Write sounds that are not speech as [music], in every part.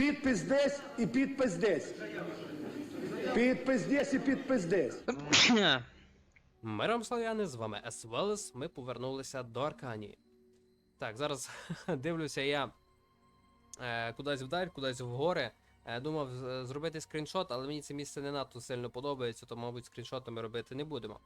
Підпис десь і підпис десь. Підпис десь і підпис десь. [coughs] Миром слав'яни, з вами С. Велес. Ми повернулися до Арканії. Так, зараз [laughs] дивлюся я е, кудись вдаль, кудись в гори. Е, думав зробити скріншот, але мені це місце не надто сильно подобається, то, мабуть, скріншоти ми робити не будемо.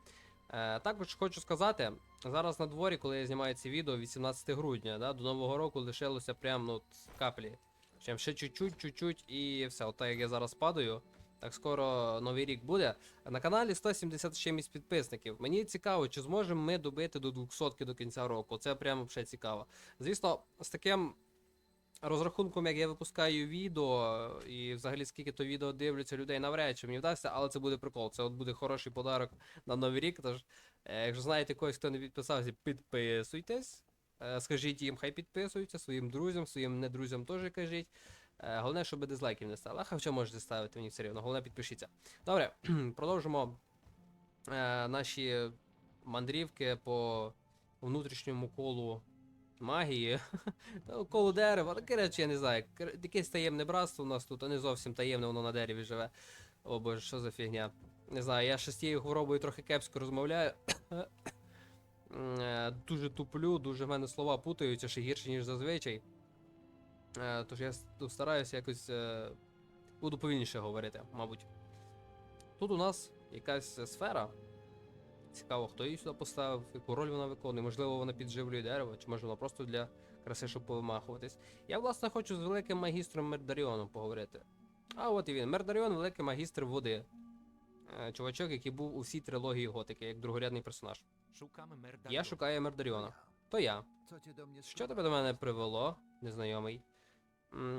Е, також хочу сказати, зараз на дворі, коли я знімаю це відео, 18 грудня, да, до Нового року лишилося прям ну, каплі. Чим ще чуть-чуть, чуть-чуть і все. От так як я зараз падаю. Так скоро новий рік буде. На каналі 170 чимось підписників. Мені цікаво, чи зможемо ми добити до 200 до кінця року. Це прямо вже цікаво. Звісно, з таким розрахунком, як я випускаю відео, і взагалі скільки то відео дивляться людей, навряд чи мені вдасться, але це буде прикол. Це от буде хороший подарок на новий рік. Тож, е, якщо знаєте когось, хто не підписався, підписуйтесь. Е, Скажіть їм, хай підписуються, своїм друзям, своїм недрузям теж кажіть. Е, Головне, щоб дизлайків не ставили. А хоча можете ставити мені все рівно. Головне, підпишіться. Добре, [clears throat] продовжимо е, наші мандрівки по внутрішньому колу магії. [laughs] Коло дерева. Таке речі, я не знаю. Якесь таємне братство у нас тут, а не зовсім таємне, воно на дереві живе. О боже, що за фігня. Не знаю, я ще з тією хворобою трохи кепсько розмовляю. Е, Дуже туплю, дуже в мене слова путаються ще гірше, ніж зазвичай. Е, Тож я стараюся якось. е, Буду повільніше говорити, мабуть. Тут у нас якась сфера. Цікаво, хто її сюди поставив, яку роль вона виконує. Можливо, вона підживлює дерево, чи може вона просто для краси, щоб повимахуватись. Я, власне, хочу з великим магістром Мердаріоном поговорити. А от і він. Мердаріон великий магістр води. Е, Чувачок, який був у всій трилогії Готики, як другорядний персонаж. Я шукаю Мердаріона. То я. Що тебе до мене привело, незнайомий?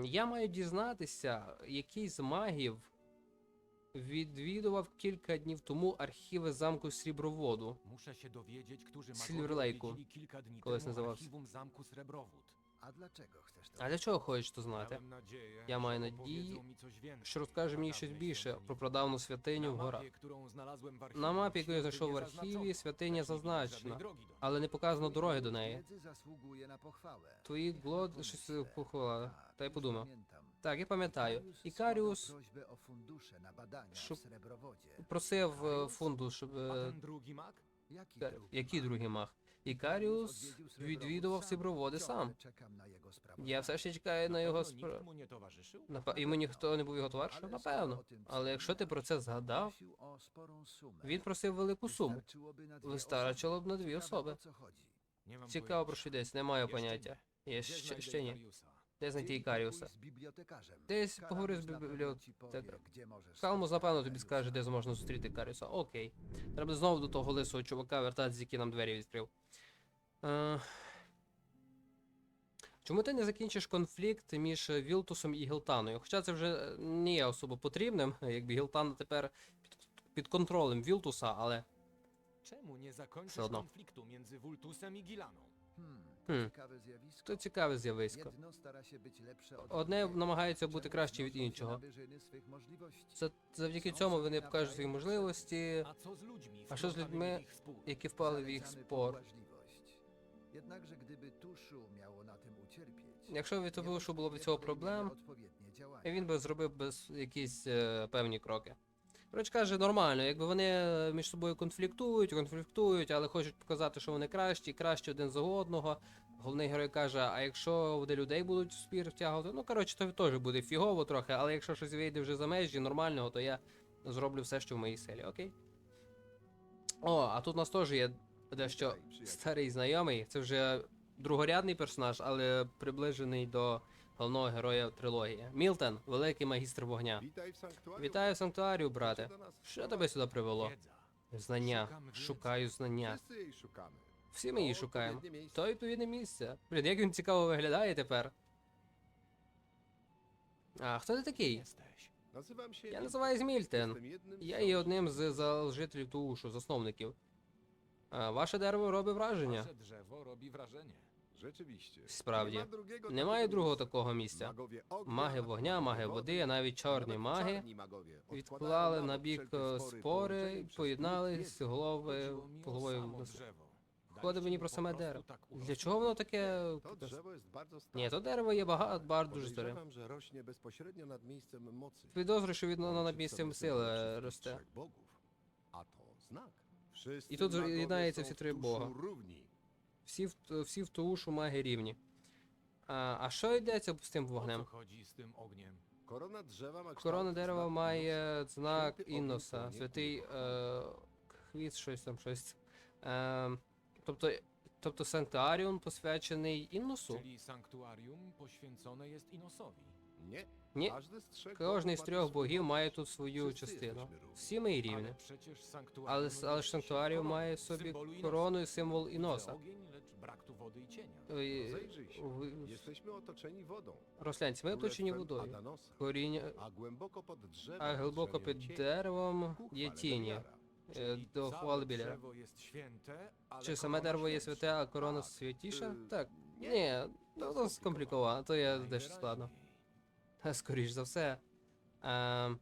Я маю дізнатися, який з магів відвідував кілька днів тому архіви замку Сріброводу. Dni Колись називався. A dlaczego chcesz to? А для чого хочеш то знати? Ja że маю opowiedzą надії, mi coś więcej Що розкаже мені o щось більше про прадавну святиню в Na горах. którą znalazłem w archiwum, На мапі, яку я знайшов в архіві, святиня зазначена, але не показано дороги до неї. Wiedzy zasługuje na pochwałę. Твої глод щось е, похвала. Tak, Та й подумав. pamiętam. Так, я пам'ятаю. Ikarius Ікаріус składał prośbę o fundusze na badania w Srebrowodzie. просив е, фунду, щоб. A е, ten drugi mag? Jaki drugi Який другий маг? Ікаріус відвідував. Сіброводи сам. Я все ще чекаю на його спро... nie Йому ніхто не був його товаришем? Напевно. Але якщо ти про це згадав, він просив велику суму. Вистачило б на дві особи. Цікаво про що йдеться, не маю поняття. Я ще, ще ні. Ikariusa? Де знайти Ікаріуса? Десь поговорю з бібліотекарем. Калмус, напевно, тобі скаже, де можна зустріти Ікаріуса. Окей. Треба знову до того лисого чувака вертатися, який нам двері відкрив. Е... Чому ти не закінчиш конфлікт між Вілтусом і Гілтаною? Хоча це вже не є особо потрібним, якби Гілтана тепер під, під контролем Вілтуса, але. Czemu nie zakończysz Trudno. konfliktu między Vultusem i Hmm, Hmm. ciekawe zjawisko. To Одне намагається бути краще від іншого. Це завдяки цьому вони покажуть свої можливості, ludźmi? w ich spór? які впали в їх спор. Jednakże gdyby Tuszu miało na tym ucierpieć, Якщо від того, що було б цього проблем, він би зробив без якісь е, певні кроки. Коротше каже, нормально, якби вони е, між собою конфліктують, конфліктують, але хочуть показати, що вони кращі, краще один за одного. Головний герой каже: а якщо вони людей будуть в спір втягувати, ну коротше, то теж буде фігово трохи, але якщо щось вийде вже за межі нормального, то я зроблю все, що в моїй силі, окей? О, а тут у нас теж є дещо старий знайомий. Це вже другорядний персонаж, але приближений до головного героя трилогії. Мілтон, великий магістр вогня. Вітаю в санктуарію, брате. Що тебе сюди привело? Знання. Шукаю знання. Всі ми її шукаємо. То відповідне місце. Блін, як він цікаво виглядає тепер. А хто ти такий? Я називаюсь Мільтен. Я є одним з залежителів Туушу, засновників. А, ваше дерево робить враження. Rzeczywiście. Справді. Немає другого такого місця. Маги вогня, маги води, а навіть чорні маги відклали на бік е, спори, поєднались голови головою. виходить мені про саме дерево. Для чого воно таке? Ні, то дерево є багато, багато дуже старе. Підозрюю, що воно над місцем сили е, росте. tu magowie єднаються всі три бога. Всі в, всі в тушу маги рівні. А, а що йдеться з тим вогнем? drzewa ma Корона дерева має знак Інноса, святий е, хвіст, щось там, щось. Е, тобто, тобто санктуаріум посвячений Інносу? Poświęcone jest Inosowi. Ні, Każdy кожний з трьох богів має тут свою частину. Всі ми рівні. Але, але ж санктуаріум має в собі корону і символ Іноса. Wody i cienia. Rozejrzyj się. Jesteśmy otoczeni wodą. Рослянці, ми оточені królestwem водою. Adanosa. Коріння, A głęboko pod drzewem а глибоко drzemią під cienie деревом ku є chwale тіні. Beliara. е, Czyli До całe хвали біля. drzewo jest święte, ale Чи саме дерево є świętsza. святе, а корона святіша? е, Так. ні, Ні, ну то скомпліковано, то є дещо Najwyraźniej. складно. Та, Скоріш за все. Ем,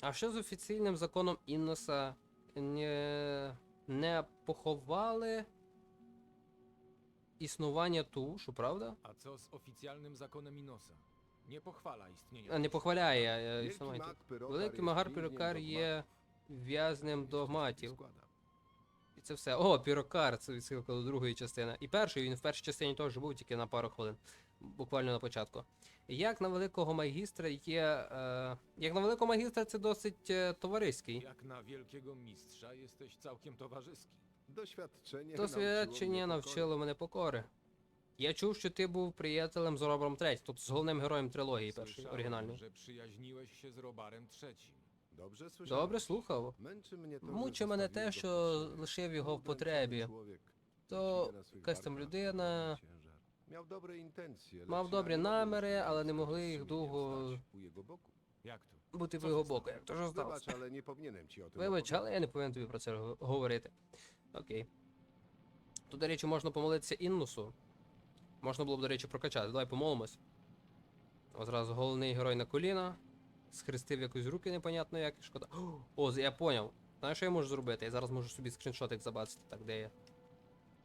а що з офіційним законом Інноса не, не поховали існування тушу, правда? A co z oficjalnym zakonem Inosa? Nie pochwala istnienia. А не похваляє е, існування. mag Великий магар Пірокар є в'язнем догматів. І це все. О, Пірокар, це відсилка до другої частини. І першої, він в першій частині теж був тільки на пару хвилин, буквально на початку. Як на великого магістра є. Е, як на великого магістра це досить е, товариський. Jak na wielkiego mistrza jesteś całkiem towarzyski. Doświadczenie Досвідчення навчило мене покори. Я чув, що ти був приятелем з Робером III, тобто з головним героєм трилогії першої, оригінальної. że przyjaźniłeś się z Robarem III. Dobrze słyszałem. Добре слухав. Męczy mnie to, że Мучить мене zostawiłem те, go що лишив його в потребі. То Idzie na swych якась там barkach людина ciężar. Miał dobre intencje, lecz мав добрі наміри, się але не могли їх довго stać u jego boku. Jak to? бути в його боку. Як то ж Wybacz, сталося? ale nie powinienem ci o tym Вибач, opowiadać. але я не повинен тобі про це говорити. Окей. Тут, до речі, можна помолитися Іннусу. Можна було б, до речі, прокачати. Давай помолимось. Одразу головний герой на коліна. Схрестив якось руки непонятно як. Шкода. О, я поняв. Знаєш, що я можу зробити? Я зараз можу собі скріншотик забацати. Так, де я?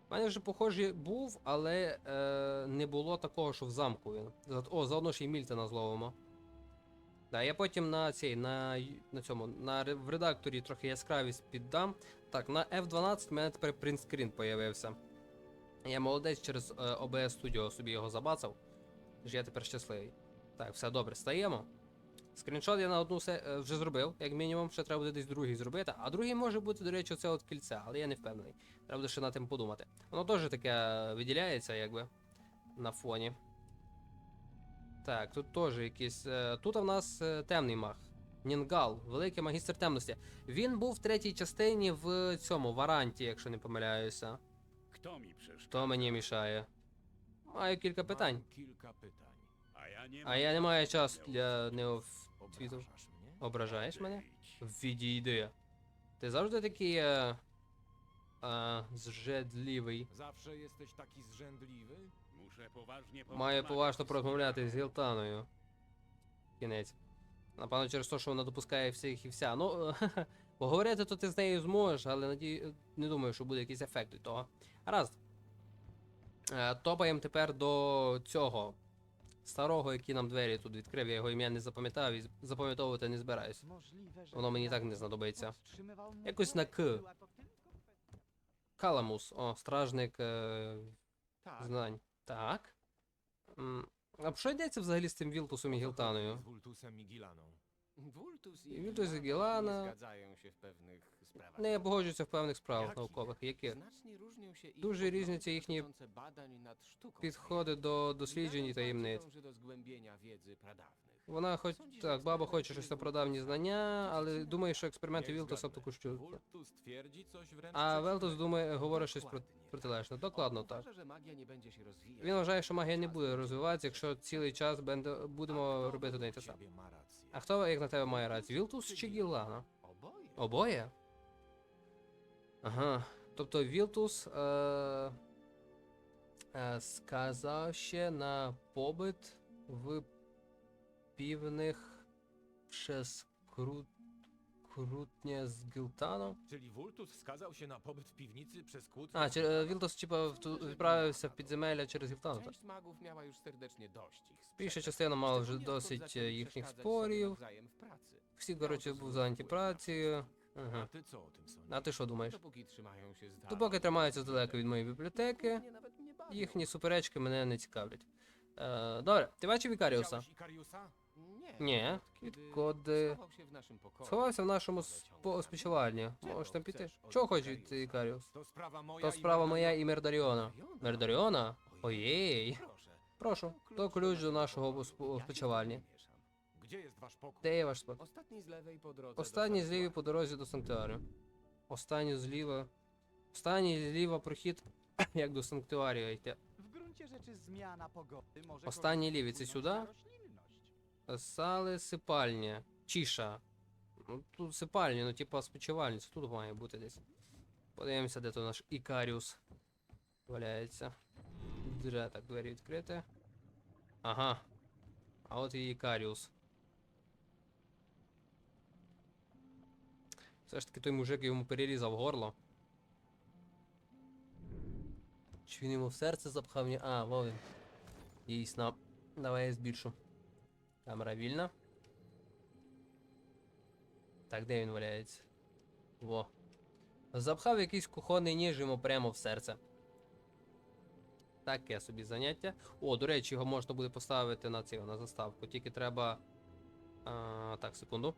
У мене вже похожий був, але е, не було такого, що в замку він. О, заодно ще й Мільтона зловимо. Да, я потім на цій, на, на цьому, на в редакторі трохи яскравість піддам. Так, на F12 в мене тепер принтскрін появився. Я молодець через е, OBS Studio собі його забацав. Тож я тепер щасливий. Так, все добре, стаємо. Скріншот я на одну се... е, вже зробив, як мінімум, ще треба буде десь другий зробити. А другий може бути, до речі, оце от кільце, але я не впевнений. Треба буде ще над тим подумати. Воно теж таке виділяється, якби, на фоні. Так, тут теж якийсь. е, Тут в нас е, темний маг. Нінгал, великий магістр темності. Він був в третій частині в цьому варанті, якщо не помиляюся. Mi przeszkadza? Хто мені мішає? Маю кілька питань. Ja nie А я не маю часу для mnie? Ображаєш мене? Відійди. Ти завжди такий. Е, е, зжедливий. Zawsze jesteś taki zrzędliwy? Маю поважно порозмовляти з Гілтаною. Кінець. Напевно, через те, що вона допускає всіх і вся. Ну, [laughs] поговорити то ти з нею зможеш, але надію, не думаю, що буде якийсь ефект від того. Гаразд. Е, Топаємо тепер до цього. Старого, який нам двері тут відкрив, я його ім'я не запам'ятав і запам'ятовувати не збираюсь. Воно мені так не знадобиться. знадобиться. Якось на К. Каламус, о, стражник е, знань. Так. А про що йдеться взагалі з цим Вілтусом і Гілтаною? Wultus I zgadzają się w pewnych sprawach. Не погоджуються в певних справах наукових, які Znacznie różnią się ich Дуже poglądy різняться їхні dotyczące badań nad sztuką. підходи до досліджень і Gilana таємниць. bardzo dąży do zgłębienia wiedzy pradawnych. Вона хоч так, баба хоче щось про давні знання, але думає, що експерименти Вілтуса coś wręcz А Велтус думає, говорить щось про протилежне. Докладно так. Він вважає, що магія не буде розвиватися, якщо цілий час будемо робити одне й те саме. А хто, як на тебе має рацію? Вілтус чи Гілана? Обоє? Ага. Тобто Вілтус е, е, сказав ще на побит в півних Шескрут... Крутня з Гілтану. Czyli Wultus skazał się na pobyt w piwnicy przez? А, чи, е, Вілтос, типа, відправився в підземелля через Гілтану, так? Część magów miała już serdecznie dość ich Більша частина мала вже досить їхніх спорів. w pracy. Всі, коротше, був зайняті працею. Ага. ty co o tym sądzisz? А ти що думаєш? Dopóki trzymają się z dala. Допоки тримаються далеко від моєї бібліотеки, Mnie nawet nie bawią. їхні суперечки мене не цікавлять. Е, добре, ти бачив Ікаріуса? Widziałeś Ikariusa? Nie. Ні, naszym pokoju. сховався в нашому спо- спочивальні. Можеш там піти. Чого хоче від Ікаріус? To sprawa moja То справа моя і Мердаріона. Мердаріона? Оєй. Proszę. Прошу, то ключ до нашого спо- спочивальні. Де є ваш спок? Ostatni z lewej po drodze. Останній sanktuarium. по дорозі до санктуарію. Останній зліва. Останній зліва прохід, [coughs] як до санктуарію йти. W gruncie rzeczy zmiana pogody może. Сали сипальня. Чіша. Ну, тут сипальня, ну типа спочивальня. Це тут має бути десь. Подивимося, де то наш Ікаріус валяється. Дре, так, двері відкрити. Ага. А от і Ікаріус. Все ж таки той мужик йому перерізав горло. Чи він йому в серце запхав? А, во він. Дійсно. Давай я збільшу. Камера вільна. Так, де він валяється? Во. Запхав якийсь кухонний ніж йому прямо в серце. Таке собі заняття. О, до речі, його можна буде поставити на цього, на заставку. Тільки треба. А, так, секунду.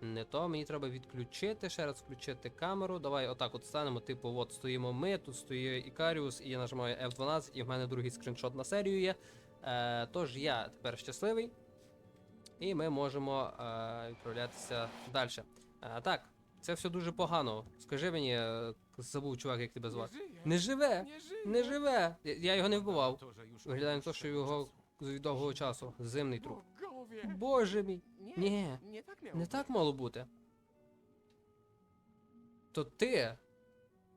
Не то, мені треба відключити, ще раз включити камеру. Давай отак от станемо. Типу, от стоїмо ми, тут стоїть Ікаріус, і я нажимаю F12, і в мене другий скріншот на серію є. Е, тож я тепер щасливий. І ми можемо е, відправлятися далі. Е, так, це все дуже погано. Скажи мені, е, забув чувак, як тебе звати. Не живе! Nie żyje. Не живе! Я, я його не вбивав. Виглядає на те, що його з довгого часу. Зимний труп. Боже мій! Miało Не так мало бути. То ти.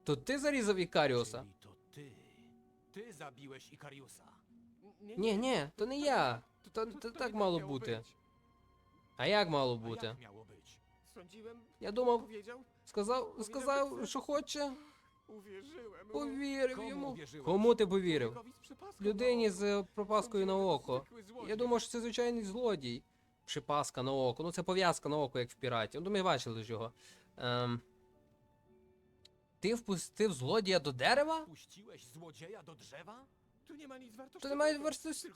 То ти зарізав Ікаріуса? Czyli to ty. Ні, ні, то не я. То, то, To- то так мало бути. А як мало бути? miało być? Sądziłem, Я думав, powiedział, сказав, сказав, що хоче. uwierzyłem. mu. Повірив йому. uwierzyłeś? Кому ти повірив? Człowiekowi z przypaską Людині з пропаскою на око. zwykły złodziej. Я думав, що це звичайний злодій. Припаска на око. Ну це пов'язка на око, як в піраті. Ну, ми бачили ж його. Ем... Ти впустив злодія до дерева? Puściłeś złodzieja do drzewa? Tu nie ma nic wartościowego. То немає вартості,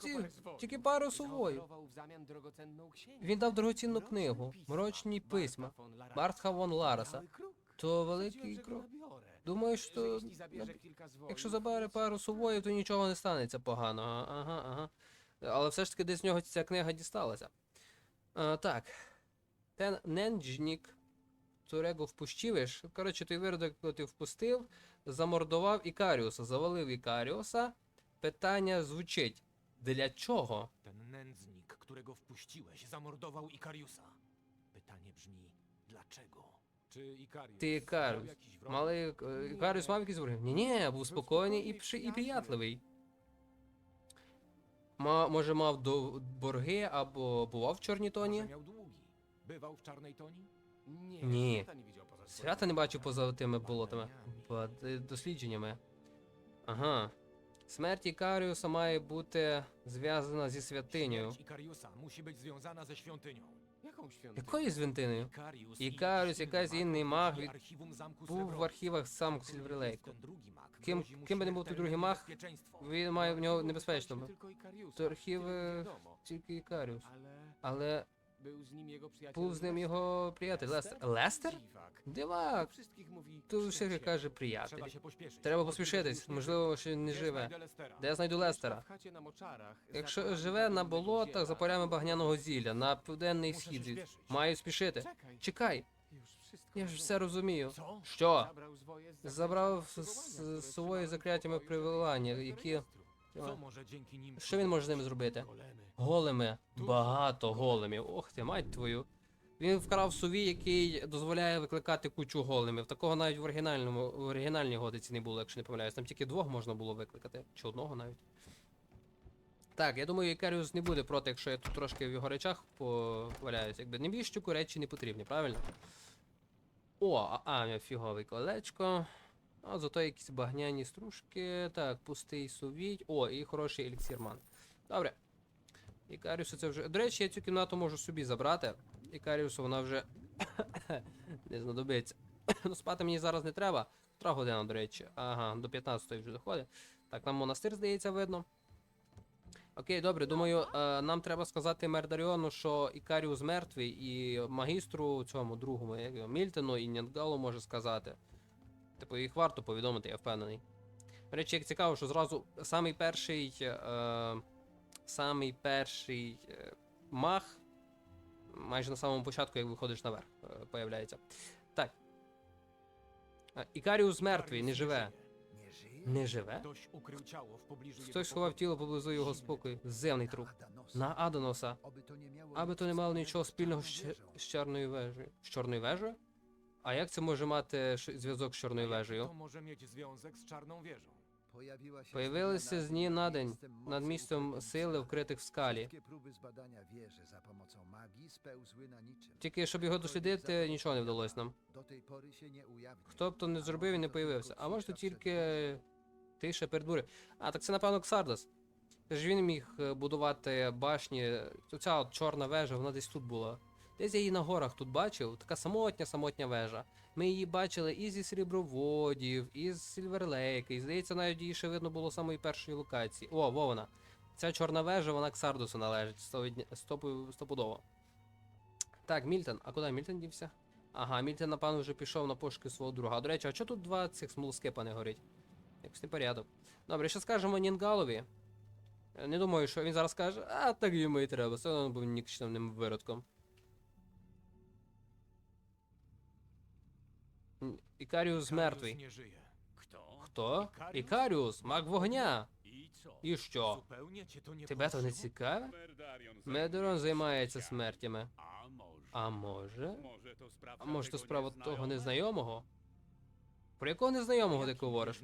тільки пару сувою. Zaoferował w zamian drogocenną księgę. Він дав дорогоцінну книгу, мрочні письма. Бартха вон Лараса. Mały kruk. То Sądziłem, великий go крок. nabiorę. Думаю, Że що jeśli zabierze kilka zwłok, якщо забере пару сувоїв, то нічого не станеться поганого. Ага, ага. Але все ж таки десь в нього ця книга дісталася. А, так. Ten ненджнік, którego впущивиш. Коротше, той виродок, якого ти впустив, замордував Ікаріуса, завалив Ікаріуса. Питання звучить: для чого? Ten nędznik, którego wpuściłeś, zamordował Ikariusa. Pytanie brzmi, dlaczego? Czy Ikarius Ти. Малий е, Ікаріус мав якісь вороги? Ні, ні, був спокійний і, пши- і приятливий. Ма, може, мав до борги або бував в чорній тоні? Może miał długi. Bywał w czarnej toni? Nie, Ні. świata nie widział poza Свята не бачив поза тими болотами, е, дослідженнями. Ага. Смерть Ікаріуса має бути зв'язана зі святинею. Być związana ze świątynią. Jaką świątynię? Якою святинею? Ikarius, Ікаріус, якась інний маг від- Був в архівах замку Сільверлейку. Ким, ким би не був той другий маг, він має в нього небезпечно. То wiadomo. тільки Ікаріус. Але był z nim jego przyjaciel був з ним Lester. його приятель Лестер. Dziwak. Дивак. Wszystkich mówi Тут всіх каже Trzeba приятель. się pośpieszyć. Треба поспішитись, можливо, ще не живе. znajdę Lestera? Де я знайду Лестера? w chacie na moczarach, Якщо живе на болотах за полями багняного зілля, на південний схід, маю спішити. Czekaj, Чекай, już wszystko я ж все розумію. Co? Що? Zabrał zwoje z Забрав zaklęciami з з собою закляттями привилання, які. Що він може з ними зробити? Големи. Багато големів. Ох ти, мать твою. Він вкрав сувій, який дозволяє викликати кучу големів. Такого навіть в оригінальному в оригінальній годиці не було, якщо не помиляюсь. Там тільки двох можна було викликати. Чи одного навіть. Так, я думаю, Ікаріус не буде проти, якщо я тут трошки в його речах поваляюсь. Якби не віщуку речі не потрібні, правильно? О, а, а фіговий колечко. А зато якісь багняні стружки. Так, пустий сувіть. О, і хороший еліксірман. Добре. Ікаріусу це вже. До речі, я цю кімнату можу собі забрати. Ікаріусу вона вже [coughs] не знадобиться. [coughs] ну, спати мені зараз не треба. Котра година, до речі. Ага, до 15-ї вже доходить. Так, нам монастир, здається, видно. Окей, добре, думаю, е, нам треба сказати Мердаріону, що Ікаріус мертвий, і магістру цьому другому, як його, Мільтону і Нянгалу може сказати. Типу, їх варто повідомити, я впевнений. До речі, як цікаво, що зразу самий перший. Е, самий перший е, маг. Майже на самому початку, як виходиш наверх, е, появляється. Так. Ікаріус мертвий, не живе. Не живе? Хтось сховав тіло поблизу його спокою. Земний труп. На Адоноса. Аби то не мало нічого спільного з, з чорною вежею. З чорною вежею? А як це може мати зв'язок з чорною вежею? To może mieć związek z czarną wieżą. Pojawiła się Появилися з дні на день над містом сили, вкритих в скалі. Wszystkie próby zbadania wieży za pomocą magii spełzły na niczym. Тільки щоб його дослідити, нічого не вдалося нам. Do tej pory się nie ujawnił. Хто б то не зробив, він не появився. А може то тільки przedmiotowych. тиша перед. А, так це напевно Ксардас. Це ж він міг е, будувати башні. Оця от чорна вежа, вона десь тут була. Десь я її на горах тут бачив, така самотня самотня вежа. Ми її бачили і зі сріброводів, і з Сільверлейка, і здається, навіть її ще видно було самої першої локації. О, во вона. Ця чорна вежа, вона Ксардусу належить стопудово. Так, Мільтон, а куди Мільтон дівся? Ага, Мільтон, напевно, вже пішов на пошуки свого друга. До речі, а чого тут два цих смолоскипа не горить? Якось непорядок. Добре, ще скажемо Нінгалові. Не думаю, що він зараз скаже, а так йому і треба, все одно був нікчемним виродком. Ікаріус мертвий. Хто? Ікаріус? Маг вогня. І що? Тебе то не цікаве? Медорон займається смертями. А може? А може то справа того незнайомого? Про якого незнайомого ти говориш?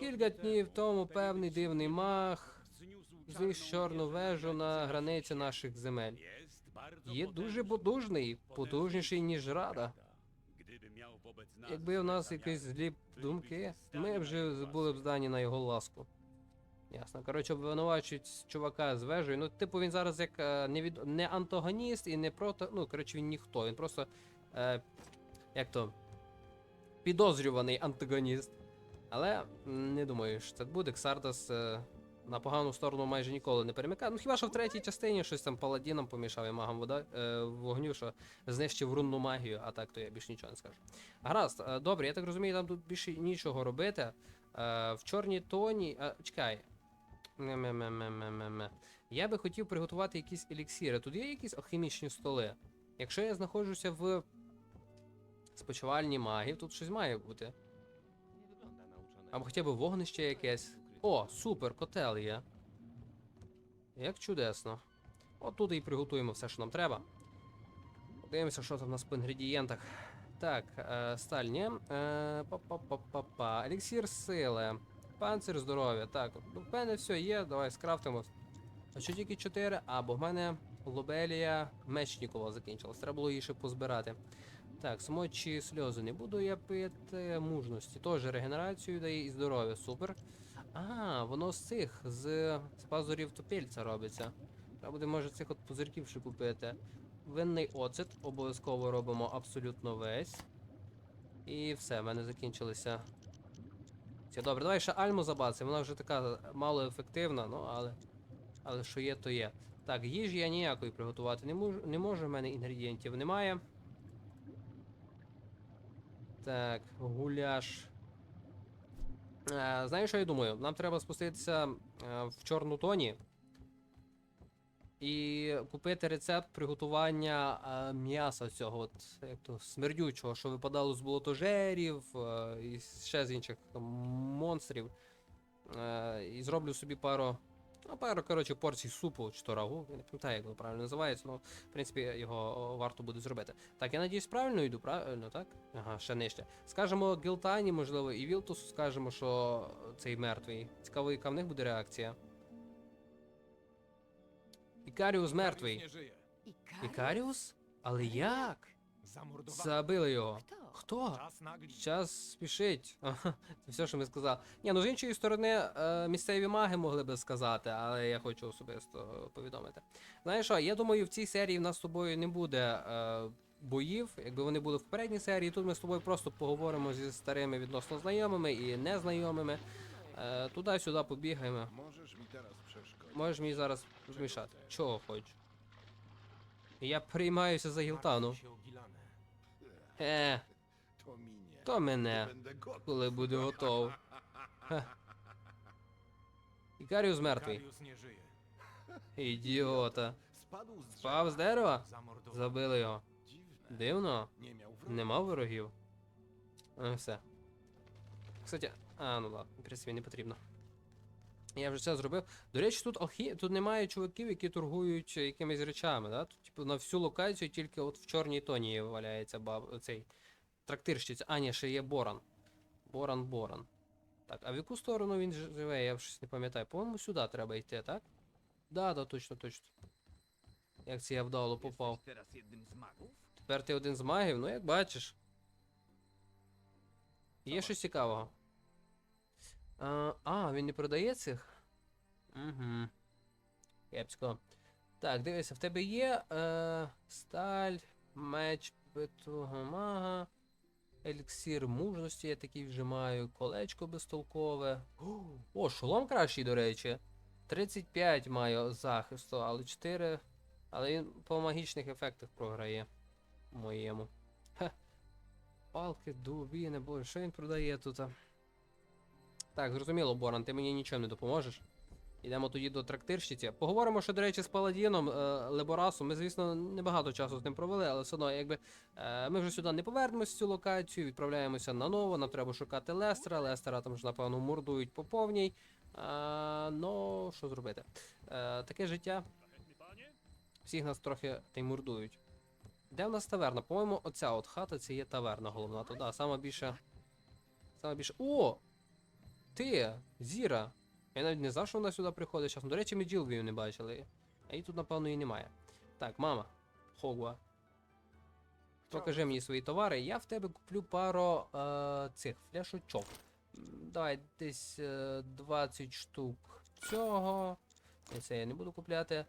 Кілька днів тому певний дивний маг зніс чорну вежу на границі наших земель. Є дуже потужний, потужніший, ніж Рада. Якби у нас якісь злі думки, ми вже були б здані на його ласку. Ясно. Коротше, обвинувачують чувака з вежею. Ну, типу, він зараз як е, не, від... не антагоніст і не проти. Ну, коротше, він ніхто. Він просто. Е, як то. Підозрюваний антагоніст. Але не думаю, що це буде. Ксардас е, на погану сторону майже ніколи не перемикає. Ну хіба що в третій частині щось там паладінам помішав і магам вода, е, вогню, що знищив рунну магію, а так то я більше нічого не скажу. Гаразд, е, добре, я так розумію, там тут більше нічого робити. Е, в чорній тоні. Е, чекай. Ме-ме-ме-ме-ме-ме. Я би хотів приготувати якісь еліксири. Тут є якісь алхімічні столи. Якщо я знаходжуся в спочивальні магів, тут щось має бути. Або хоча б вогнище якесь. О, супер, котел є. Як чудесно. От тут і приготуємо все, що нам треба. Подивимося, що там у нас по інгредієнтах. Так, е, сталь, ні. Е, па-па-па-па-па. Еліксір сили. Панцир здоров'я. Так, ну, в мене все є, давай скрафтимо. А що тільки 4? А, бо в мене лобелія мечнікова закінчилась. Треба було її ще позбирати. Так, смочі сльози не буду я пити. Мужності. Теж регенерацію дає і здоров'я. Супер. А, воно з цих, з, з пазурів топільця робиться. Треба буде, може, цих от пузирків ще купити. Винний оцет обов'язково робимо абсолютно весь. І все, в мене закінчилися. Ці. Добре, давай ще альму забацаємо. Вона вже така мало ефективна, ну але. Але що є, то є. Так, їжі я ніякої приготувати не можу, не можу, в мене інгредієнтів немає. Так, гуляш. Е, знаєш, що я думаю? Нам треба спуститися е, в чорну тоні і купити рецепт приготування е, м'яса цього, от, як то, смердючого, що випадало з болотожерів і ще з інших там, монстрів. І зроблю собі пару. Ну, пару, коротше, порцій супу чи то рагу. Я не пам'ятаю, як воно правильно називається, але в принципі його варто буде зробити. Так, я надіюсь, правильно йду, правильно, так? Ага, ще нижче. Скажемо Гілтані, можливо, і Вілтусу скажемо, що цей мертвий. Цікаво, яка в них буде реакція. Ікаріус мертвий. Ікаріус? Але як? Забили його. Хто? Nagli. Час спішить. [laughs] Ага, Це все, що ми сказали. Ні, ну з іншої сторони, е, місцеві маги могли би сказати, але я хочу особисто повідомити. Знаєш що, я думаю, в цій серії в нас з тобою не буде е, боїв. Якби вони були в попередній серії, тут ми з тобою просто поговоримо зі старими відносно знайомими і незнайомими. Е, туди-сюди побігаємо. Możesz mi teraz przeszkodzić. Можеш мені зараз змішати. Чого хочеш? Я приймаюся за гілтану. Е. то мене. Коли буде готов. Ха. Ікаріус мертвий. Ідіота. Впав з дерева? Забили його. Дивно. Nie miał. Нема ворогів. А, все. Кстати, а, ну ладно, принципі, не потрібно. Я вже це зробив. До речі, тут алхі... тут немає чуваків, які торгують якимись речами, да? Тут, типу, на всю локацію тільки от в чорній тоні валяється баб... цей трактирщиця. А, ні, ще є Боран. Боран, Боран. Так, а в яку сторону він живе, я щось не пам'ятаю. По-моєму, сюди треба йти, так? Да, да, точно, точно. Як це я вдало попав. Тепер ти один з магів, ну як бачиш. Є щось цікавого. А, а, він не продає цих? Угу. Кепсько. Так, дивися, в тебе є е, сталь, меч битого мага, еліксір мужності, я такий вжимаю, колечко безтолкове. О, шолом кращий, до речі. 35 маю захисту, але 4. Але він по магічних ефектах програє. Моєму. Ха. Палки, дубіни, боже, що він продає тут? Так, зрозуміло, Боран, ти мені нічим не допоможеш. Йдемо тоді до трактирщиці. Поговоримо, що, до речі, з Паладіном е, Леборасом. Ми, звісно, небагато часу з ним провели, але все одно, якби е, ми вже сюди не повернемося в цю локацію, відправляємося на нову, нам треба шукати Лестера. Лестера там ж, напевно, мордують по повній. Е, ну, що зробити? Е, таке життя. Всіх нас трохи та й мордують. Де в нас таверна? По-моєму, оця от хата це є таверна головна. То да, сама більше. Сама більше. О! Ти! Зіра! Я навіть не знав, що вона сюди приходить часом. До речі, ми Джилвію не бачили. А її тут, напевно, і немає. Так, мама. Хогва. Покажи мені свої товари. Я в тебе куплю пару е, цих фляшочок. Давай десь е, 20 штук цього. І Це я не буду купляти.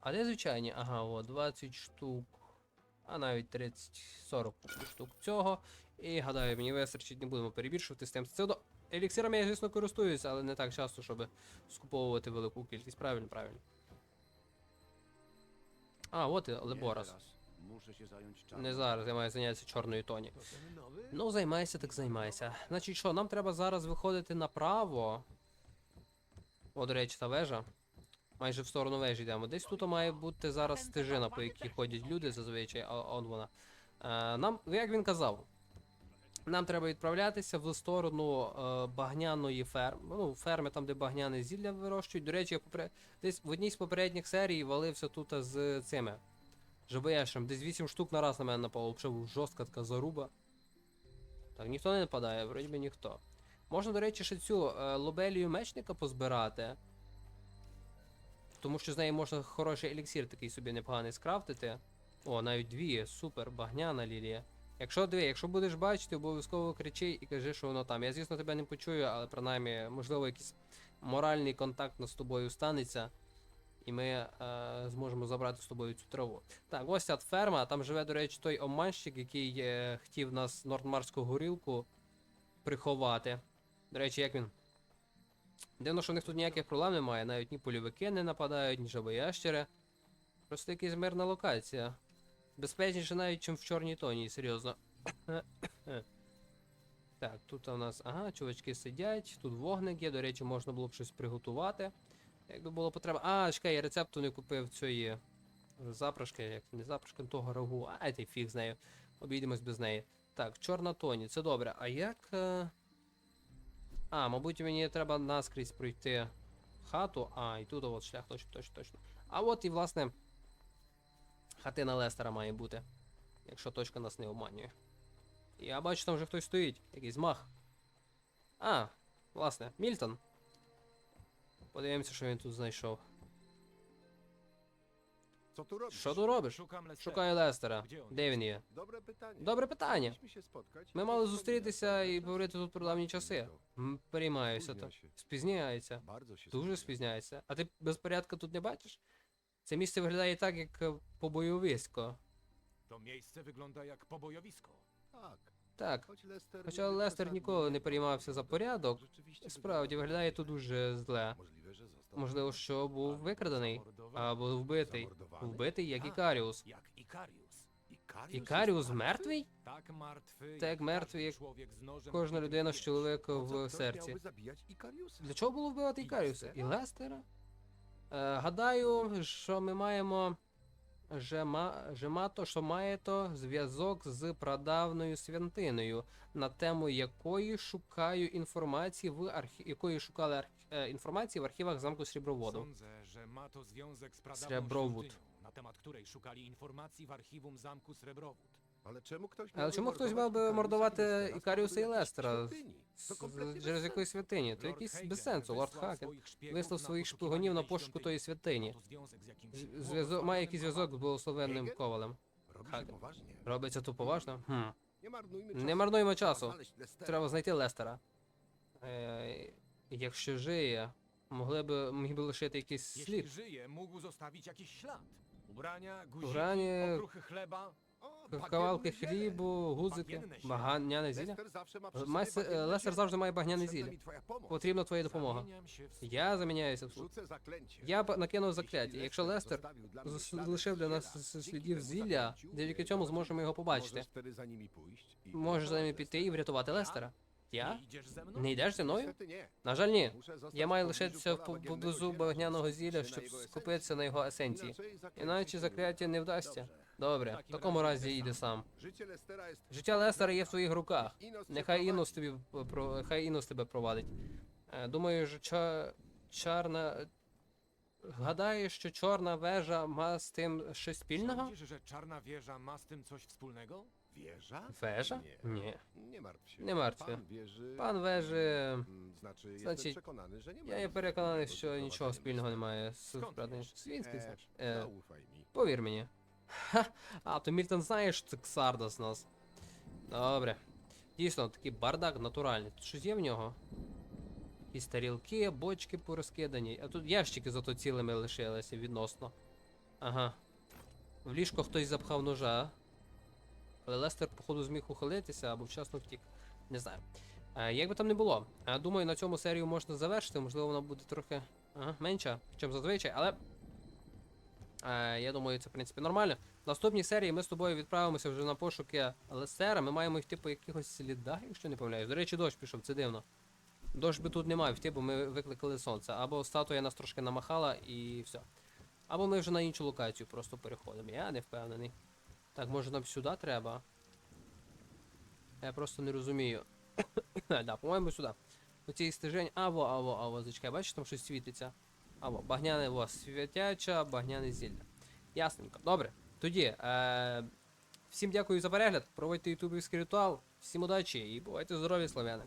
А де звичайні? Ага, о, 20 штук. А навіть 30-40 штук цього. І гадаю, мені вистачить, не будемо перебільшувати з тим. Це до. Еліксирами я, звісно, користуюся, але не так часто, щоб скуповувати велику кількість. Правильно, правильно. А, от і Леборас. Не зараз, я маю зайнятися чорною тоні. Ну, займайся, так займайся. Значить, що, нам треба зараз виходити направо. О, до речі, та вежа. Майже в сторону вежі йдемо. Десь тут має бути зараз стежина, по якій ходять люди зазвичай, а он вона. Е, нам, як він казав, нам треба відправлятися в сторону е, багняної ферми. Ну, ферми там, де багняне зілля вирощують. До речі, я попре... десь в одній з попередніх серій валився тут з цими. ЖБшем. Десь 8 штук на раз на мене напало. Взагалі жорстка така заруба. Так, ніхто не нападає, вроді би ніхто. Можна, до речі, ще цю е, лобелію мечника позбирати. Тому що з неї можна хороший еліксір такий собі непоганий скрафтити. О, навіть дві, супер, багняна лілія. Якщо диви, якщо будеш бачити, обов'язково кричи і кажи, що воно там. Я, звісно, тебе не почую, але принаймні, можливо, якийсь моральний контакт з тобою станеться. І ми е, зможемо забрати з тобою цю траву. Так, ось ця ферма, там живе, до речі, той обманщик, який е, хотів нас Нордмарську горілку приховати. До речі, як він. Дивно, що в них тут ніяких проблем немає, навіть ні польовики не нападають, ні жабоящери. Просто якась мирна локація. Безпечніше навіть, ніж в чорній тоні, серйозно. [coughs] так, тут у нас, ага, чувачки сидять, тут вогник є, до речі, можна було б щось приготувати. Якби було потреба. А, чекай, я рецепту не купив цієї запрашки, як не запрашки, того рагу. А, ти фіг з нею. Обійдемось без неї. Так, чорна тоні, це добре. А як. е, А, мабуть, мені треба наскрізь пройти хату. А, і тут от шлях, точно, точно, точно. А от і, власне, хатина Лестера має бути. Якщо точка нас не обманює. Я бачу, там вже хтось стоїть, якийсь мах. А, власне, Мільтон. Подивимося, що він тут знайшов. Co tu robisz? Що ти робиш? Шукаю Лестера. Де він є? Добре питання. Się spotkać. Ми мали зустрітися і поговорити тут про давні часи. М, Переймаюся то. Спізняється. Дуже спізняється. А ти безпорядку тут не бачиш? Це місце виглядає так, як е, побойовисько. To miejsce wygląda jak pobojowisko. Tak. Так. Choć Lester Хоча Лестер ніколи не переймався за порядок, справді виглядає тут дуже зле. Можливо, що був викрадений або вбитий. Вбитий, як Ікаріус. Ikarius. Ikarius Ікаріус мертвий? Każdy jak człowiek z nożem Кожна людина з чоловіка в серці. Для чого було вбивати Ікаріуса? І Лестера? Е, гадаю, що ми маємо жема, жемато, що має то зв'язок з прадавною святиною, на тему якої шукаю інформації в архі... якої шукали арх... е, інформації в архівах замку Сріброводу. Sądzę, że ma to związek z pradawną Srebrowód. świątynią, na temat której szukali informacji w archiwum zamku Srebrowód. Ktoś Ale miałby czemu ktoś mordować miałby Ikariusa мордувати Ікаріуса і Лестера? З- Через якоїсь святині? То якийсь Hagen без сенсу. Лорд Хакен вислав своїх шпигунів на пошуку тої святині. З- Зв'язок має якийсь зв'язок з благословенним ковалем. Hagen. poważnie. Робиться тут поважно? Хм. Не марнуємо часу. Треба знайти Лестера. Е, якщо жиє, могли б міг би лишити якийсь Jeśli слід. żyje, mógł zostawić jakiś ślad. Ubrania, guziki, Ubranie- okruchy chleba. Кавалки хлібу, гузики, Багняне зілля. багняне зілля. Lester zawsze ma przy sobie Майс- е, Лестер завжди має багняне зілля. Потрібна твоя допомога. Я заміняюся. Rzucę. Я б- накинув закляття. Якщо Лестер залишив для нас слідів зілля, завдяки цьому зможемо його побачити. Можеш за ними піти і врятувати Лестера. Я? Не йдеш зі мною? На жаль, ні. Я маю лишитися в- поблизу багняного зілля, щоб скупитися на його есенції. Іначе закляття не вдасться. Добре, в такому разі йди сам. Життя Лестера є в твоїх руках. Нехай. Інос тобі про хай Інос тебе провадить. Е, Думаю, що ча... чарна. Гадаєш, що чорна вежа ма з тим щось спільного? Sądzisz, że czarna wieża ma z tym coś wspólnego? Wieża? Вежа? Nie. Ні. Nie martw się. Nie martw się. Pan. Пан вежі. Mm, Znaczy, jestem Значить, przekonany, że nie ma Я є nic переконаний, wspólnego z що нічого prowadzeniem спільного немає з Скąd wiesz? Свінський Е, знаєш. Е, Zaufaj mi. Повір мені. Ха, а, то Мільтон знає, що це Ксардас у нас. Добре. Дійсно, такий бардак натуральний. Тут щось є в нього? Якісь тарілки, бочки порозкидані. А тут ящики зато цілими лишилися відносно. Ага. В ліжко хтось запхав ножа. Але Лестер, походу, зміг ухилитися або вчасно втік. Не знаю. Е, як би там не було. Е, думаю, на цьому серію можна завершити. Можливо, вона буде трохи ага, менша, ніж зазвичай, але. Е, я думаю, це в принципі нормально. В наступній серії ми з тобою відправимося вже на пошуки Лестера. Ми маємо йти по якихось слідах, якщо не помиляюсь. До речі, дощ пішов, це дивно. Дощ би тут не мав бо ми викликали сонце. Або статуя нас трошки намахала і все. Або ми вже на іншу локацію просто переходимо. Я не впевнений. Так, може нам сюди треба? Я просто не розумію. [coughs] да, по-моєму, сюди. По цій стежень. Аво, аво, аво, зачекай, бачиш, там щось світиться. Або багняне во, святяча, багняне зілля. Ясненько. Добре. Тоді. Е- всім дякую за перегляд. Проводьте ютубівський ритуал. Всім удачі і бувайте здорові, славяни.